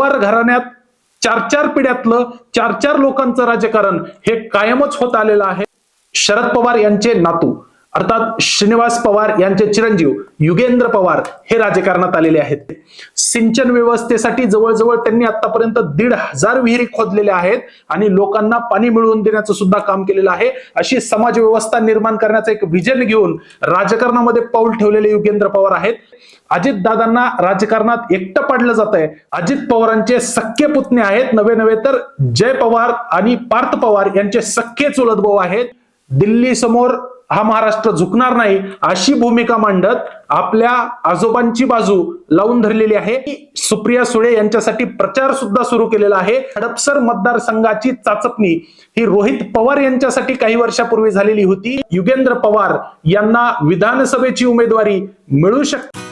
पवार घराण्यात चार चार पिढ्यातलं चार चार लोकांचं राजकारण हे कायमच होत आलेलं आहे. शरद पवार यांचे नातू. अर्थात श्रीनिवास पवार यांचे चिरंजीव युगेंद्र पवार हे राजकारणात आलेले आहेत. सिंचन व्यवस्थेसाठी जवळजवळ त्यांनी आतापर्यंत दीड हजार विहिरी खोदलेल्या आहेत आणि लोकांना पाणी मिळवून देण्याचं सुद्धा काम केलेलं आहे. अशी समाज व्यवस्था निर्माण करण्याचं एक विजन घेऊन राजकारणामध्ये पाऊल ठेवलेले युगेंद्र पवार आहेत. अजित दादांना राजकारणात एकटं पाडलं जात आहे. अजित पवारांचे सख्खे पुतणे आहेत. नवे नवे तर जय पवार आणि पार्थ पवार यांचे सख्खे चुलत भाऊ आहेत. दिल्ली समोर हा महाराष्ट्र झुकणार नाही अशी भूमिका मांडत आपल्या आजोबांची बाजू लावून धरलेली आहे. सुप्रिया सुळे यांच्यासाठी प्रचार सुद्धा सुरू केलेला आहे. हडपसर मतदारसंघाची चाचपणी ही रोहित पवार यांच्यासाठी काही वर्षापूर्वी झालेली होती. युगेंद्र पवार यांना विधानसभेची उमेदवारी मिळू शकते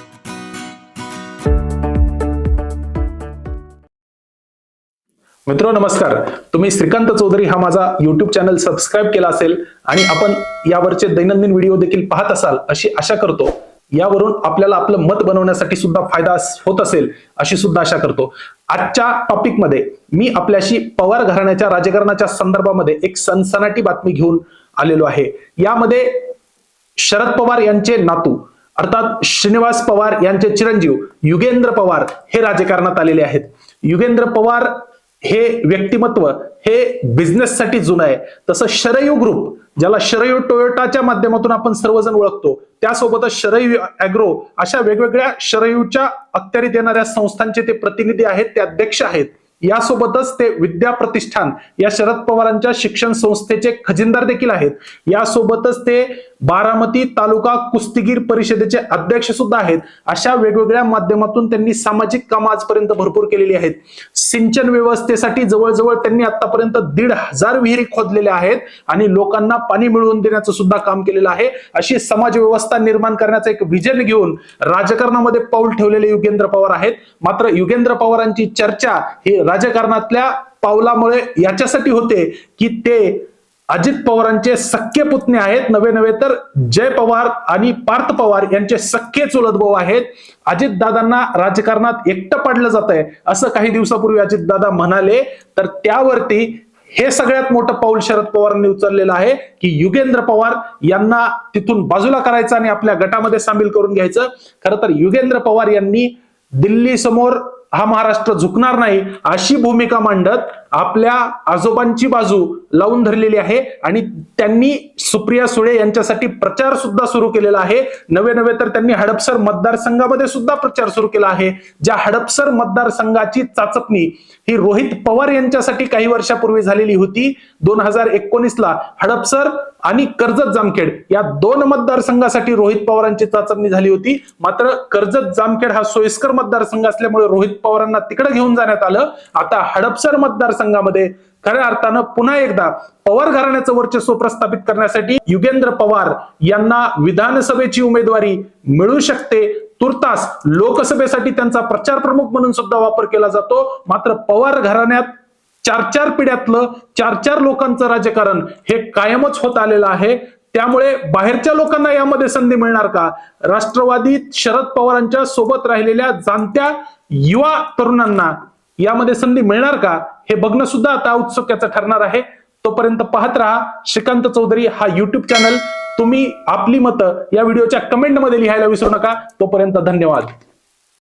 मित्र नमस्कार. तुम्ही श्रीकांत चौधरी हा माझा युट्यूब चॅनल सबस्क्राईब केला असेल आणि आपण यावरचे दैनंदिन व्हिडिओ देखील पाहत असाल अशी आशा करतो. यावरून आपल्याला आपलं मत बनवण्यासाठी सुद्धा फायदा होत असेल अशी सुद्धा आशा करतो. आजच्या टॉपिकमध्ये मी आपल्याशी पवार घराण्याच्या राजकारणाच्या संदर्भामध्ये एक सनसनाटी बातमी घेऊन आलेलो आहे. यामध्ये शरद पवार यांचे नातू अर्थात श्रीनिवास पवार यांचे चिरंजीव युगेंद्र पवार हे राजकारणात आलेले आहेत. युगेंद्र पवार हे व्यक्तिमत्व हे बिझनेससाठी जुनं आहे. तसं शरयू ग्रुप ज्याला शरयू टोयोटाच्या माध्यमातून आपण सर्वजण ओळखतो त्यासोबतच शरयू अॅग्रो अशा वेगवेगळ्या शरयूच्या अखत्यारीत येणाऱ्या संस्थांचे ते प्रतिनिधी आहेत ते अध्यक्ष आहेत. यासोबतच ते विद्या प्रतिष्ठान या शरद पवारांच्या शिक्षण संस्थेचे खजिनदार देखील आहेत. यासोबतच ते बारामती तालुका कुस्तीगीर परिषदेचे अध्यक्ष सुद्धा आहेत. अशा वेगवेगळ्या माध्यमातून त्यांनी सामाजिक कामं आजपर्यंत भरपूर केलेली आहेत. सिंचन व्यवस्थेसाठी जवळजवळ त्यांनी आतापर्यंत दीड हजार विहिरी खोदलेल्या आहेत आणि लोकांना पाणी मिळवून देण्याचं सुद्धा काम केलेलं आहे. अशी समाज व्यवस्था निर्माण करण्याचं एक विजन घेऊन राजकारणामध्ये पाऊल ठेवलेले युगेंद्र पवार आहेत. मात्र युगेंद्र पवारांची चर्चा ही राजकारणातल्या पावलामुळे याच्यासाठी होते की ते अजित पवारांचे सख्खे पुतणे आहेत. नवे नवे तर जय पवार आणि पार्थ पवार यांचे सख्खे चुलत भाऊ आहेत. अजित दादांना राजकारणात एकटं पाडलं जात आहे असं काही दिवसापूर्वी अजित दादा म्हणाले. तर त्यावरती हे सगळ्यात मोठं पाऊल शरद पवारांनी उचललेलं आहे की युगेंद्र पवार यांना तिथून बाजूला करायचं आणि आपल्या गटामध्ये सामील करून घ्यायचं. खरं तर युगेंद्र पवार यांनी दिल्ली समोर हा महाराष्ट्र झुकणार नाही अशी भूमिका मांडत आपल्या आजोबांची बाजू लावून धरलेली आहे आणि त्यांनी सुप्रिया सुळे यांच्यासाठी प्रचार सुद्धा सुरू केलेला आहे. नवे नवे तर त्यांनी हडपसर मतदारसंघामध्ये सुद्धा प्रचार सुरू केला आहे. ज्या हडपसर मतदारसंघाची चाचपणी ही रोहित पवार यांच्यासाठी काही वर्षापूर्वी झालेली होती. दोन हजार एकोणीसला हडपसर आणि कर्जत जामखेड या दोन मतदारसंघासाठी रोहित पवारांची चाचपणी झाली होती. मात्र कर्जत जामखेड हा सोयीस्कर मतदारसंघ असल्यामुळे रोहित पवारांना तिकडे घेऊन जाण्यात आलं. आता हडपसर मतदारसंघामध्ये खऱ्या अर्थानं पुन्हा एकदा पवार घराण्याचं वर्चस्व प्रस्थापित करण्यासाठी युगेंद्र पवार यांना विधानसभेची उमेदवारी मिळू शकते. तुर्तास लोकसभेसाठी त्यांचा प्रचार प्रमुख म्हणून सुद्धा वापर केला जातो. मात्र पवार घराण्यात चार चार पिढ्यातलं चार चार लोकांचं राजकारण हे कायमच होत आलेलं आहे. त्यामुळे बाहेरच्या लोकांना यामध्ये संधी मिळणार का? राष्ट्रवादीत शरद पवारांच्या सोबत राहिलेल्या जाणत्या युवा तरुणांना यामध्ये संधी मिळणार का? हे बघणं सुद्धा आता उत्सुक्याचं ठरणार आहे. तोपर्यंत पाहत राहा. श्रीकांत चौधरी हा युट्यूब चॅनल तुम्ही आपली मतं या व्हिडिओच्या कमेंटमध्ये लिहायला विसरू नका. तोपर्यंत धन्यवाद.